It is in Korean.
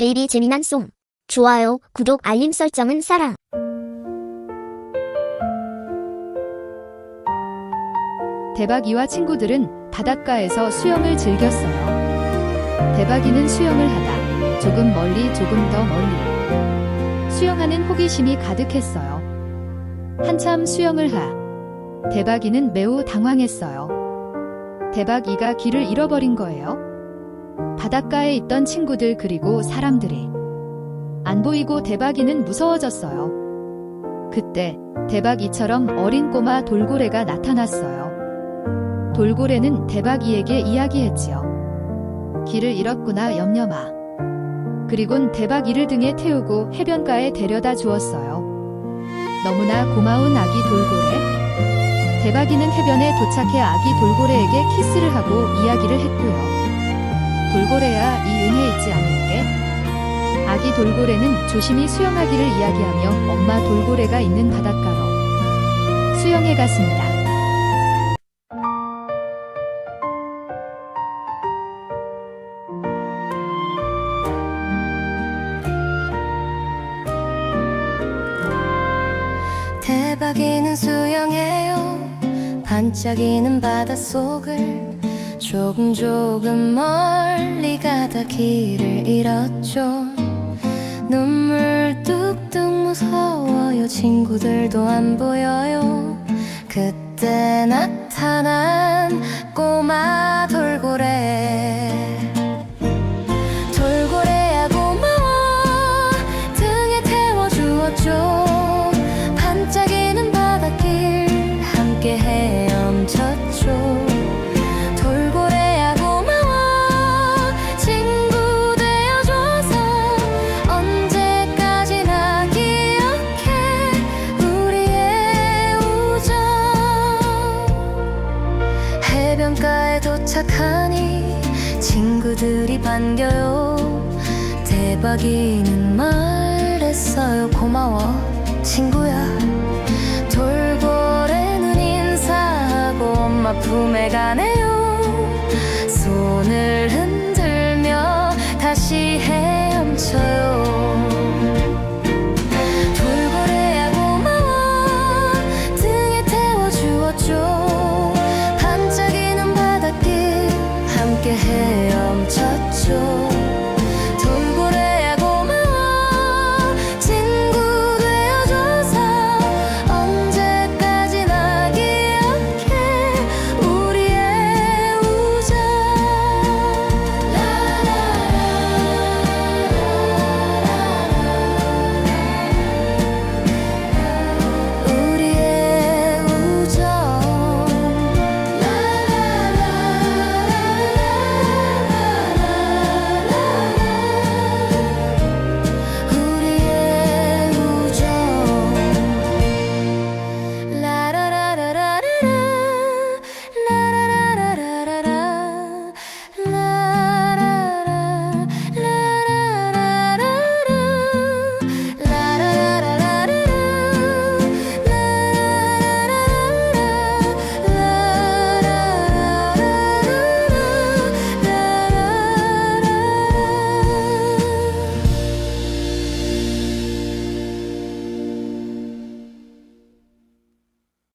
베이비 재미난 송. 좋아요, 구독, 알림 설정은 사랑. 대박이와 친구들은 바닷가에서 수영을 즐겼어요. 대박이는 수영을 하다 조금 멀리 조금 더 멀리 수영하는 호기심이 가득했어요. 한참 수영을 하 대박이는 매우 당황했어요. 대박이가 길을 잃어버린 거예요. 바닷가에 있던 친구들 그리고 사람들이 안 보이고 대박이는 무서워졌어요. 그때 대박이처럼 어린 꼬마 돌고래가 나타났어요. 돌고래는 대박이에게 이야기했지요. 길을 잃었구나 염려마. 그리곤 대박이를 등에 태우고 해변가에 데려다 주었어요. 너무나 고마운 아기 돌고래. 대박이는 해변에 도착해 아기 돌고래에게 키스를 하고 이야기를 했고요. 돌고래야 이 은혜 잊지 않을게. 아기 돌고래는 조심히 수영하기를 이야기하며 엄마 돌고래가 있는 바닷가로 수영해 갔습니다. 대박이는 수영해요 반짝이는 바닷속을 조금 조금 멀리 가다 길을 잃었죠. 눈물 뚝뚝 무서워요. 친구들도 안 보여요. 그때 나타난 꼬마 돌고래 도착하니 친구들이 반겨요. 대박이는 말했어요. 고마워 친구야. 돌고래는 인사하고 엄마 품에 가네